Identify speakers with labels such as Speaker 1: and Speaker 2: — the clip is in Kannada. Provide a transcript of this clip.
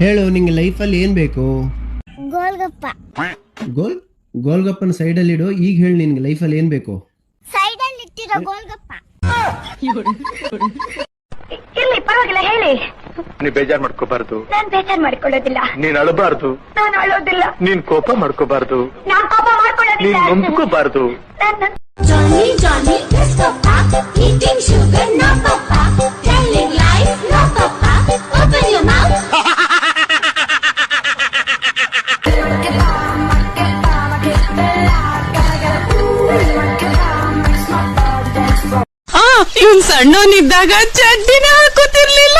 Speaker 1: ಹೇಳು ನಿಂಗೆ ಲೈಫಲ್ಲಿ ಏನ್ ಬೇಕು?
Speaker 2: ಗೋಲ್ಗಪ್ಪ.
Speaker 1: ಗೋಲ್? ಗೋಲ್ಗಪ್ಪನ ಸೈಡಲ್ಲಿ ಇಡು ಈಗ ಹೇಳು ನಿನ್ಗೆ ಲೈಫಲ್ಲಿ ಏನ್ ಬೇಕು?
Speaker 2: ಸೈಡಲ್ಲಿ ಇಟ್ಟಿರೋ ಗೋಲ್ಗಪ್ಪ.
Speaker 3: ಇರ್ಲಿ ಪರವಾಗಿಲ್ಲ ಹೇಳಿ.
Speaker 4: ನೀ ಬೇಜಾರ್ ಮಾಡ್ಕೋಬಾರ್ದು.
Speaker 3: ನಾನ್ ಬೇಜಾರ್ ಮಾಡ್ಕೊಳ್ಳೋದಿಲ್ಲ.
Speaker 4: ನೀನ್ ಅಳಬಾರ್ದು.
Speaker 3: ನಾನು ಅಳೋದಿಲ್ಲ
Speaker 4: ನೀನ್ ಕೋಪ ಮಾಡ್ಕೋಬಾರ್ದು.
Speaker 3: ನಾನ್ ಕೋಪ
Speaker 4: ನೀನ್
Speaker 3: ಮಾಡ್ಕೊಳ್ಳೋದಿಲ್ಲ
Speaker 4: ನಂಬ್ಕೋಬಾರ್ದು.
Speaker 3: ನಾನು
Speaker 5: ಜಾನಿ Johnny,
Speaker 6: ಇವನ್ ಸಣ್ಣವನಿದ್ದಾಗ ಚಡ್ಡಿನ ಹಾಕೋತಿರ್ಲಿಲ್ಲ